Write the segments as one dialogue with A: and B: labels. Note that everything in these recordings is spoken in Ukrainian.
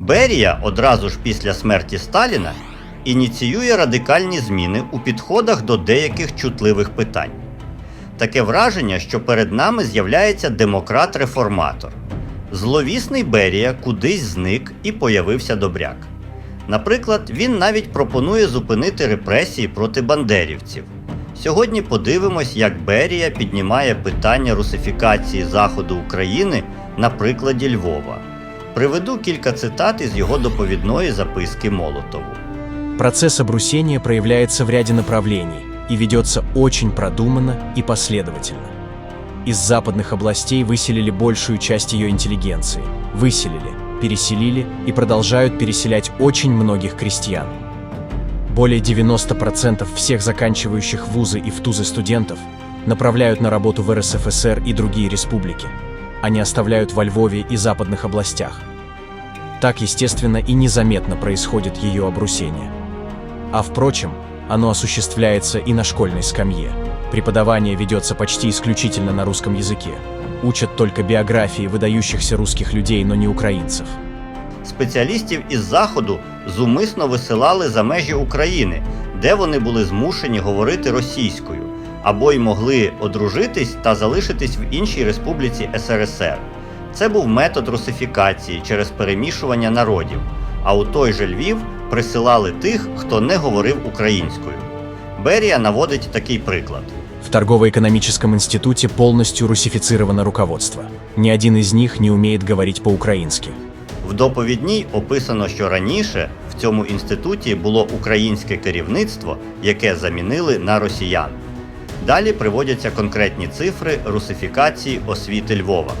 A: Берія одразу ж після смерті Сталіна ініціює радикальні зміни у підходах до деяких чутливих питань. Таке враження, що перед нами з'являється демократ-реформатор. Зловісний Берія кудись зник і появився добряк. Наприклад, він навіть пропонує зупинити репресії проти бандерівців. Сьогодні подивимось, як Берія піднімає питання русифікації Заходу України на прикладі Львова. Приведу кілька цитат із його доповідної записки Молотову.
B: Процесс обрусения проявляется в ряде направлений и ведется очень продуманно и последовательно. Из западных областей выселили большую часть ее интеллигенции, выселили, переселили и продолжают переселять очень многих крестьян. Более 90% всех заканчивающих вузы и втузы студентов направляют на работу в РСФСР и другие республики. Они оставляют во Львове и западных областях. Так, естественно, и незаметно происходит ее обрусение. А впрочем, оно осуществляется и на школьной скамье. Преподавание ведется почти исключительно на русском языке. Учат только биографии выдающихся русских людей, но не украинцев.
A: Спеціалістів із Заходу зумисно висилали за межі України, де вони були змушені говорити російською, Або й могли одружитись та залишитись в іншій республіці СРСР. Це був метод русифікації через перемішування народів, а у той же Львів присилали тих, хто не говорив українською. Берія наводить такий приклад.
B: В торгово-экономическом институте полностью русифицировано руководство. Ни один из них не умеет говорить по-украински.
A: В доповідній описано, що раніше в цьому інституті було українське керівництво, яке замінили на росіян. Далі приводяться конкретні цифри русифікації освіти Львова.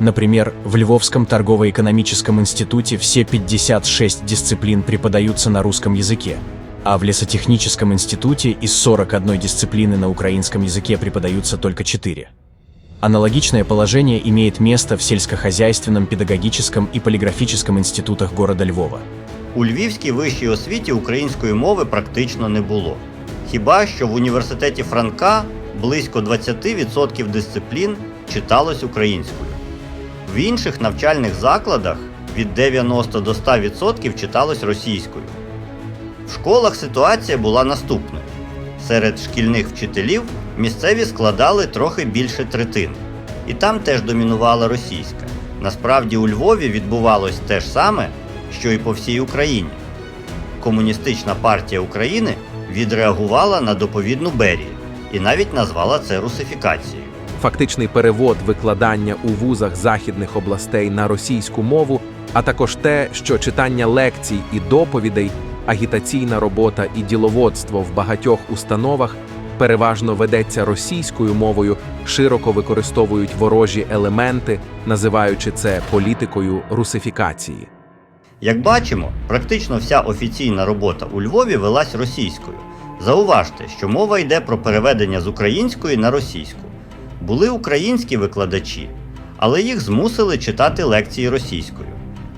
B: Например, в Львовском торгово-экономическом институте все 56 дисциплин преподаются на русском языке, а в лесотехническом институте из 41 дисциплины на украинском языке преподаются только 4. Аналогичное положение имеет место в сельскохозяйственном, педагогическом и полиграфическом институтах города Львова.
A: У Львівській вищій освіті української мови практично не було. Хіба що в університеті Франка близько 20% дисциплін читалось українською. В інших навчальних закладах від 90 до 100% читалось російською. В школах ситуація була наступною. Серед шкільних вчителів місцеві складали трохи більше третини. І там теж домінувала російська. Насправді у Львові відбувалось те ж саме, що і по всій Україні. Комуністична партія України відреагувала на доповідну Берії і навіть назвала це русифікацією.
C: фактичний перевод викладання у вузах західних областей на російську мову, а також те, що читання лекцій і доповідей, агітаційна робота і діловодство в багатьох установах переважно ведеться російською мовою, широко використовують ворожі елементи, називаючи це політикою русифікації.
A: Як бачимо, практично вся офіційна робота у Львові велась російською. Зауважте, що мова йде про переведення з української на російську. Були українські викладачі, але їх змусили читати лекції російською,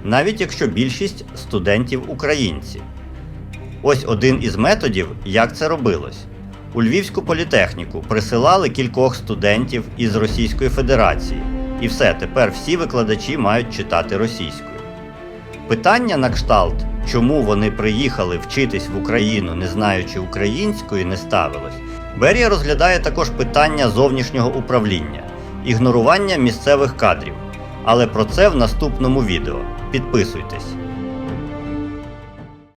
A: навіть якщо більшість студентів українці. Ось один із методів, як це робилось. У Львівську політехніку присилали кількох студентів із Російської Федерації, і все, тепер всі викладачі мають читати російською. Питання на кшталт, чому вони приїхали вчитись в Україну, не знаючи української, не ставилось. Берія розглядає також питання зовнішнього управління, ігнорування місцевих кадрів. Але про це в наступному відео. Підписуйтесь.